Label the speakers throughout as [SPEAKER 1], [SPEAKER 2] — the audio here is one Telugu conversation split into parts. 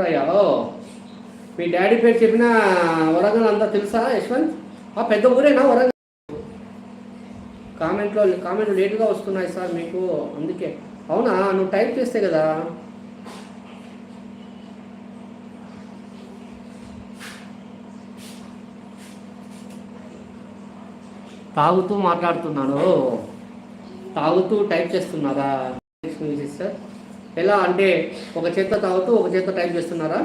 [SPEAKER 1] అయ్యా? మీ డాడీ పేరు చెప్పిన వరంగల్ అంతా తెలుసా యశ్వంత్? ఆ పెద్ద ఊరేనా వరంగల్? కామెంట్లో కామెంట్లు లేటుగా వస్తున్నాయి సార్ మీకు అందుకే. అవునా? నువ్వు టైప్ చేస్తే కదా. తాగుతూ మాట్లాడుతున్నాను తాగుతూ టైప్ చేస్తున్నారా? సిస్టర్ ఎలా అంటే ఒక చేత్తో తాగుతూ ఒక చేత్తో టైప్ చేస్తున్నారా?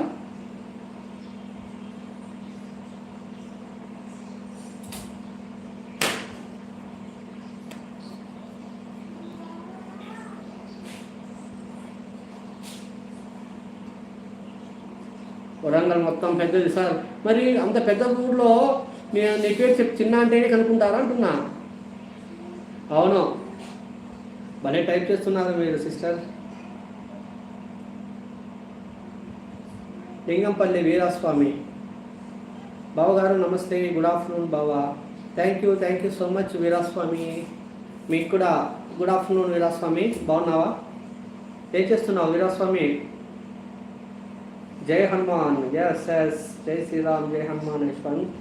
[SPEAKER 1] వరంగల్ మొత్తం పెద్దది సార్. మరి అంత పెద్ద ఊర్లో నేను నీ పేరు చెప్పి చిన్న అంటేనే కనుక్కుంటారా అంటున్నా? అవును. భలే టైప్ చేస్తున్నారు మీరు సిస్టర్. లింగంపల్లి వీరాస్వామి. బావగారు నమస్తే గుడ్ ఆఫ్టర్నూన్ బావ. Thank you thank you so much Veeraswamy. మీకు కూడా గుడ్ ఆఫ్టర్నూన్ వీరాస్వామి. బాగున్నావా? ఏం చేస్తున్నావు వీరాస్వామి? జై హనుమాన్. ఎస్ ఎస్ జై శ్రీరామ్ జై హనుమాన్ యశ్వంత్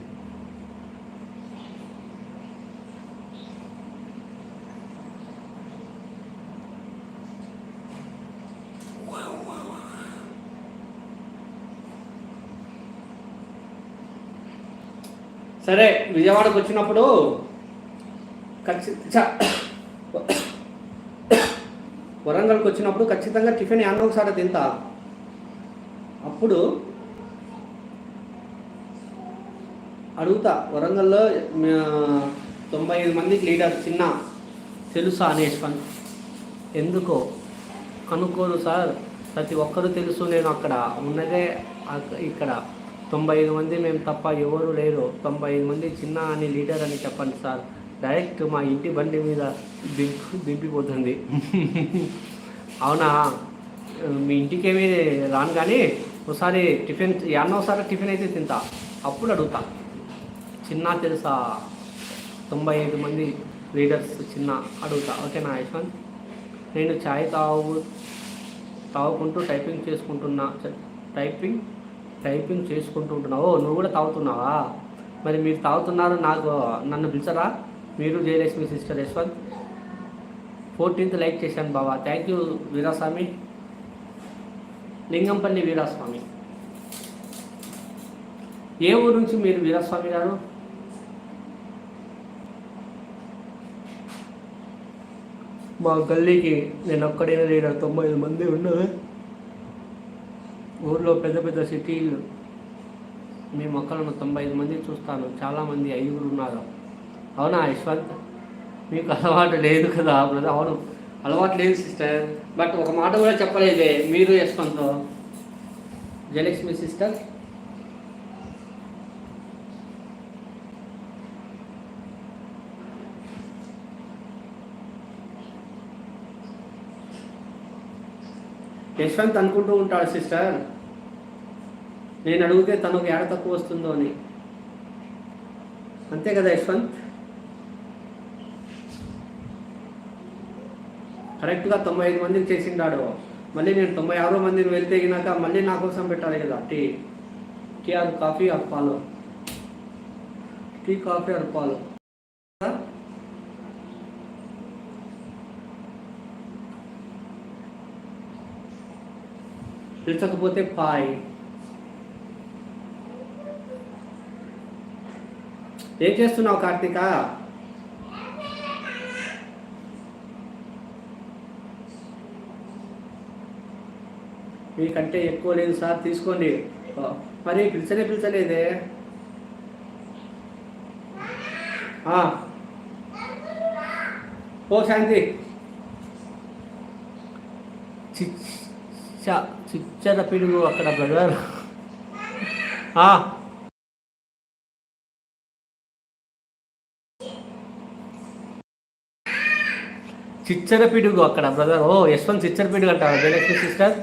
[SPEAKER 1] సరే విజయవాడకు వచ్చినప్పుడు ఖచ్చిత వరంగల్కి వచ్చినప్పుడు ఖచ్చితంగా టిఫిన్ అన్న ఒకసారి తింటా. అప్పుడు అడుగుతా వరంగల్లో తొంభై ఐదు మందికి లీడర్ చిన్న తెలుసా అనేశ్వన్ ఎందుకో? కనుక్కోను సార్ ప్రతి ఒక్కరూ తెలుసు నేను అక్కడ ఉన్నదే ఇక్కడ. తొంభై ఐదు మంది మేము తప్ప ఎవరు లేరు. తొంభై ఐదు మంది చిన్న అని లీడర్ అని చెప్పండి సార్. డైరెక్ట్ మా ఇంటి బండి మీద దింపు దింపిపోతుంది. అవునా? మీ ఇంటికి ఏమీ రాను కానీ ఒకసారి టిఫిన్ ఎన్నోసారి టిఫిన్ అయితే తింటా. అప్పుడు అడుగుతా. చిన్న తెలుసా? తొంభై ఐదు మంది లీడర్స్ చిన్న అడుగుతా. ఓకేనా యశ్వంత్ నేను ఛాయ్ తాగు తాగుకుంటూ టైపింగ్ చేసుకుంటున్నా. టైపింగ్? టైపింగ్ చేసుకుంటూ ఉంటున్నావు. నువ్వు కూడా తాగుతున్నావా? మరి మీరు తాగుతున్నారు నాకు నన్ను పిలిచరా? మీరు Jayalakshmi sister Yashwant. Fourteenth like చేశాను బాబా థ్యాంక్ యూ వీరాస్వామి. లింగంపల్లి వీరాస్వామి. ఏ ఊరు నుంచి మీరు వీరాస్వామి గారు? మా గల్లీకి నేను ఒక్కడైనా లీడర్ తొంభై ఐదు మంది ఉన్నారు ఊర్లో పెద్ద పెద్ద సిటీలు. మీ మొక్కలను తొంభై ఐదు మంది చూస్తాను. చాలామంది ఐదుగురు ఉన్నారు. అవునా యశ్వంత్? మీకు అలవాటు లేదు కదా బ్రదర్? అవును. అలవాటు లేదు సిస్టర్. బట్ ఒక మాట కూడా చెప్పలేదే. మీరు యశ్వంత్? జయలక్ష్మి సిస్టర్? యశ్వంత్ అనుకుంటూ ఉంటాడు సిస్టర్. నేను అడిగితే తనకు ఏడ తక్కువ వస్తుందో అని. అంతే కదా యశ్వంత్? కరెక్ట్గా తొంభై ఐదు మందికి చేసిండాడు. మళ్ళీ నేను తొంభై ఆరో మందిని వెళ్తేగినాక మళ్ళీ నా కోసం పెట్టాలి కదా. Tea. Tea or coffee or పాలు? టీ కాఫీ ఆర్ పాలు? పిలిచకపోతే పాయ్. ఏం చేస్తున్నావు కార్తీక? మీకంటే ఎక్కువ లేదు సార్ తీసుకోండి. మరి పిలిచలే పిలిచలేదే. ఆ. ఓ శాంతి. చిచ్చ చిచ్చర పిడుగు అక్కడ బ్రదర్. చిచ్చరపిడుగు అక్కడ బ్రదర్ ఓ యశ్వంత్ చిచ్చరపిడుగు అంటారు సిస్టర్?